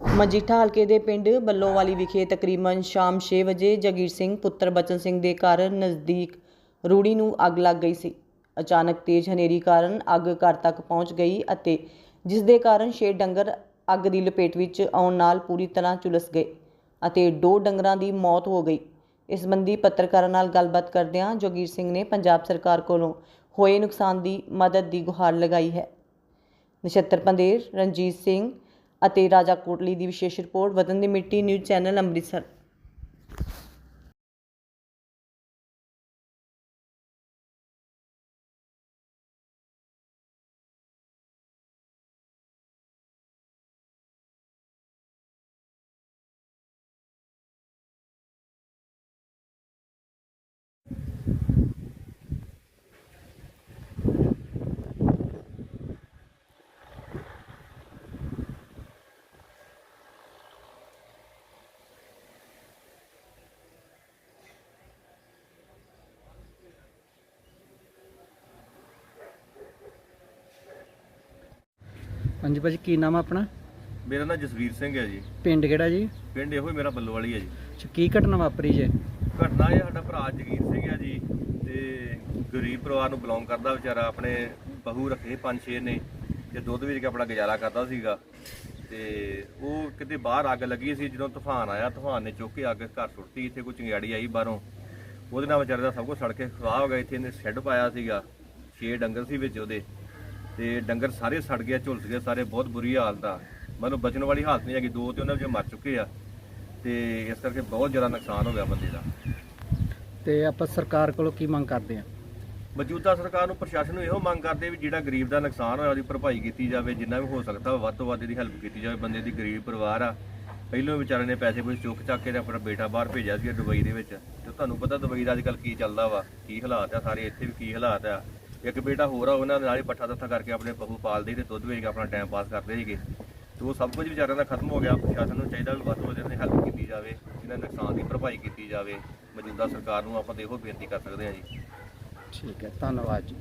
ਮਜੀਠਾ ਹਲਕੇ ਦੇ ਪਿੰਡ ਬੱਲੋਵਾਲੀ ਵਿਖੇ ਤਕਰੀਬਨ ਸ਼ਾਮ 6 ਵਜੇ ਜਗੀਰ ਸਿੰਘ, ਪੁੱਤਰ ਬਚਨ ਸਿੰਘ ਦੇ ਘਰ ਨਜ਼ਦੀਕ ਰੂੜੀ ਨੂੰ ਅੱਗ ਲੱਗ ਗਈ ਸੀ। ਅਚਾਨਕ ਤੇਜ਼ ਹਨੇਰੀ ਕਾਰਨ ਅੱਗ ਘਰ ਤੱਕ ਪਹੁੰਚ ਗਈ ਅਤੇ ਜਿਸ ਦੇ ਕਾਰਨ ਛੇ ਡੰਗਰ ਅੱਗ ਦੀ ਲਪੇਟ ਵਿੱਚ ਆਉਣ ਨਾਲ ਪੂਰੀ ਤਰ੍ਹਾਂ ਝੁਲਸ ਗਏ ਅਤੇ ਦੋ ਡੰਗਰਾਂ ਦੀ ਮੌਤ ਹੋ ਗਈ। ਇਸ ਸੰਬੰਧੀ ਪੱਤਰਕਾਰਾਂ ਨਾਲ ਗੱਲਬਾਤ ਕਰਦਿਆਂ ਜੋਗੀਰ ਸਿੰਘ ਨੇ ਪੰਜਾਬ ਸਰਕਾਰ ਕੋਲੋਂ ਹੋਏ ਨੁਕਸਾਨ ਦੀ ਮਦਦ ਦੀ ਗੁਹਾਰ ਲਗਾਈ ਹੈ। ਨਛੱਤਰ ਪੰਦੇਰ ਰਣਜੀਤ ਸਿੰਘ ਅਤੇ ਰਾਜਾ ਕੋਟਲੀ ਦੀ ਵਿਸ਼ੇਸ਼ ਰਿਪੋਰਟ ਵਤਨ ਦੀ ਮਿੱਟੀ ਨਿਊਜ਼ ਚੈਨਲ ਅੰਮ੍ਰਿਤਸਰ। ਹਾਂਜੀ ਭਾਜੀ ਕੀ ਨਾਮ ਆ ਆਪਣਾ? ਮੇਰਾ ਨਾਮ ਜਸਵੀਰ ਸਿੰਘ ਹੈ ਜੀ। ਪਿੰਡ ਕਿਹੜਾ ਜੀ? ਪਿੰਡ ਇਹੋ ਹੀ ਮੇਰਾ ਬੱਲੋ ਵਾਲੀ ਹੈ ਜੀ। ਅੱਛਾ, ਕੀ ਘਟਨਾ ਵਾਪਰੀ ਜੇ? ਘਟਨਾ ਇਹ ਸਾਡਾ ਭਰਾ ਜਗੀਰ ਸਿੰਘ ਹੈ ਜੀ ਤੇ ਗਰੀਬ ਪਰਿਵਾਰ ਨੂੰ ਬਿਲੋਂਗ ਕਰਦਾ ਵਿਚਾਰਾ ਆਪਣੇ ਬਹੂ ਰੱਖੇ ਪੰਜ ਛੇ ਨੇ ਤੇ ਦੁੱਧ ਵੇਚ ਕੇ ਆਪਣਾ ਗੁਜ਼ਾਰਾ ਕਰਦਾ ਸੀਗਾ ਤੇ ਉਹ ਕਿਤੇ ਬਾਹਰ ਅੱਗ ਲੱਗੀ ਸੀ ਜਦੋਂ ਤੂਫਾਨ ਆਇਆ ਤੂਫਾਨ ਨੇ ਚੁੱਕ ਕੇ ਅੱਗ ਘਰ ਸੁੱਟੀ ਇੱਥੇ ਕੋਈ ਚਿੰਗਾੜੀ ਆਈ ਬਾਹਰੋਂ। ਉਹਦੇ ਨਾਲ ਵਿਚਾਰੇ ਦਾ ਸਭ ਕੁਝ ਸੜ ਕੇ ਖਰਾਬ ਹੋ ਗਿਆ ਇੱਥੇ ਇਹਨੇ ਸ਼ੈੱਡ ਪਾਇਆ ਸੀਗਾ ਛੇ ਡੰਗਰ ਸੀ ਵਿੱਚ ਉਹਦੇ। ਤੇ ਡੰਗਰ ਸਾਰੇ ਸੜ ਗਏ ਝੁਲਸ ਗਏ ਸਾਰੇ ਬਹੁਤ ਬੁਰੀ ਹਾਲਤ ਆ। ਮਤਲਬ ਬਚਣ ਵਾਲੀ ਹਾਲਤ ਨਹੀਂ ਹੈਗੀ ਦੋ ਤੇ ਉਹਨਾਂ ਵਿੱਚ ਮਰ ਚੁੱਕੇ ਆ। ਤੇ ਇਸ ਕਰਕੇ ਬਹੁਤ ਜ਼ਿਆਦਾ ਨੁਕਸਾਨ ਹੋ ਗਿਆ ਬੰਦੇ ਦਾ। ਤੇ ਆਪਾਂ ਸਰਕਾਰ ਕੋਲੋਂ ਕੀ ਮੰਗ ਕਰਦੇ ਆ? ਮੌਜੂਦਾ ਸਰਕਾਰ ਨੂੰ ਪ੍ਰਸ਼ਾਸਨ ਨੂੰ ਇਹੋ ਮੰਗ ਕਰਦੇ ਵੀ ਜਿਹੜਾ ਗਰੀਬ ਦਾ ਨੁਕਸਾਨ ਹੋਇਆ ਉਹਦੀ ਭਰਪਾਈ ਕੀਤੀ ਜਾਵੇ ਜਿੰਨਾ ਵੀ ਹੋ ਸਕਦਾ ਵੱਧ ਤੋਂ ਵੱਧ ਇਹਦੀ ਹੈਲਪ ਕੀਤੀ ਜਾਵੇ ਬੰਦੇ ਦੀ ਗਰੀਬ ਪਰਿਵਾਰ ਆ। ਪਹਿਲੋਂ ਵਿਚਾਰੇ ਨੇ ਪੈਸੇ ਪੂਸੇ ਚੁੱਕ ਚੱਕ ਕੇ ਆਪਣਾ ਬੇਟਾ ਬਾਹਰ ਭੇਜਿਆ ਸੀ ਦੁਬਈ ਦੇ ਵਿੱਚ। ਤੇ ਤੁਹਾਨੂੰ ਪਤਾ ਦੁਬਈ ਦਾ ਅੱਜਕੱਲ ਕੀ ਚੱਲਦਾ ਵਾ ਕੀ ਹਾਲਾਤ ਆ ਸਾਰੇ ਇੱਥੇ ਵੀ ਕੀ ਹਾਲਾਤ ਆ। ਇੱਕ ਬੇਟਾ ਹੋਰ ਆ, ਉਹਨਾਂ ਦੇ ਨਾਲ ਹੀ ਪੱਠਾ ਦੱਥਾ ਕਰਕੇ ਆਪਣੇ ਪਸ਼ੂ ਪਾਲਦੇ ਤੇ ਦੁੱਧ ਵੇਚ ਕੇ ਆਪਣਾ ਟਾਈਮ ਪਾਸ ਕਰਦੇ ਸੀਗੇ। ਤੇ ਉਹ ਸਭ ਕੁਝ ਵਿਚਾਰਿਆਂ ਦਾ ਖਤਮ ਹੋ ਗਿਆ। ਪ੍ਰਸ਼ਾਸਨ ਨੂੰ ਚਾਹੀਦਾ ਵੀ ਵੱਧ ਤੋਂ ਵੱਧ ਇਹਨਾਂ ਦੀ ਹੈਲਪ ਕੀਤੀ ਜਾਵੇ, ਇਹਨਾਂ ਦੇ ਨੁਕਸਾਨ ਦੀ ਭਰਪਾਈ ਕੀਤੀ ਜਾਵੇ। ਮੌਜੂਦਾ ਸਰਕਾਰ ਨੂੰ ਆਪਾਂ ਤੇ ਇਹੋ ਬੇਨਤੀ ਕਰ ਸਕਦੇ ਹਾਂ ਜੀ। ਠੀਕ ਹੈ, ਧੰਨਵਾਦ ਜੀ।